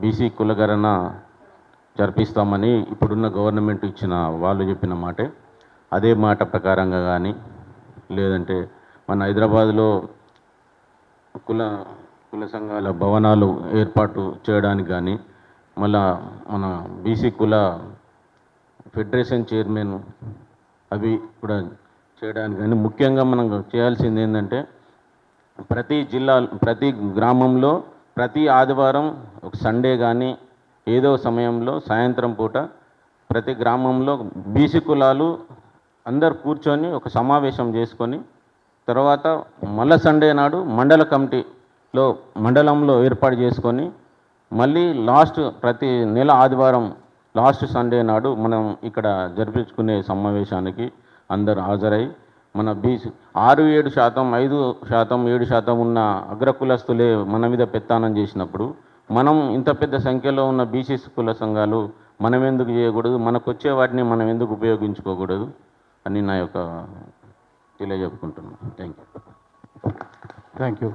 BC కులగరణ జరిపిస్తామని ఇప్పుడున్న government ఇచ్చిన వాళ్ళు చెప్పిన మాటే. అదే మాట ప్రకారంగా కానీ లేదంటే మన హైదరాబాద్లో కుల కుల సంఘాల భవనాలు ఏర్పాటు చేయడానికి కానీ మళ్ళా మన బీసీ కుల ఫెడరేషన్ చైర్మన్ అవి కూడా చేయడానికి కానీ ముఖ్యంగా మనం చేయాల్సింది ఏంటంటే ప్రతి జిల్లా ప్రతి గ్రామంలో ప్రతి ఆదివారం ఒక సండే కానీ ఏదో సమయంలో సాయంత్రం పూట ప్రతి గ్రామంలో బీసీ కులాలు అందరు కూర్చొని ఒక సమావేశం చేసుకొని తర్వాత మళ్ళా సండే నాడు మండల కమిటీలో మండలంలో ఏర్పాటు చేసుకొని మళ్ళీ లాస్ట్ ప్రతి నెల ఆదివారం లాస్ట్ సండే నాడు మనం ఇక్కడ జరిపించుకునే సమావేశానికి అందరు హాజరై మన బీసీ ఆరు ఏడు శాతం ఐదు శాతం ఏడు శాతం ఉన్న అగ్రకులస్తులే మన మీద పెత్తానం చేసినప్పుడు మనం ఇంత పెద్ద సంఖ్యలో ఉన్న బీసీ కుల సంఘాలు మనం ఎందుకు చేయకూడదు? మనకు వచ్చే వాటిని మనం ఎందుకు ఉపయోగించుకోకూడదు? అని నా యొక్క తెలియజెప్పుకుంటున్నాను థ్యాంక్ యూ థ్యాంక్ యూ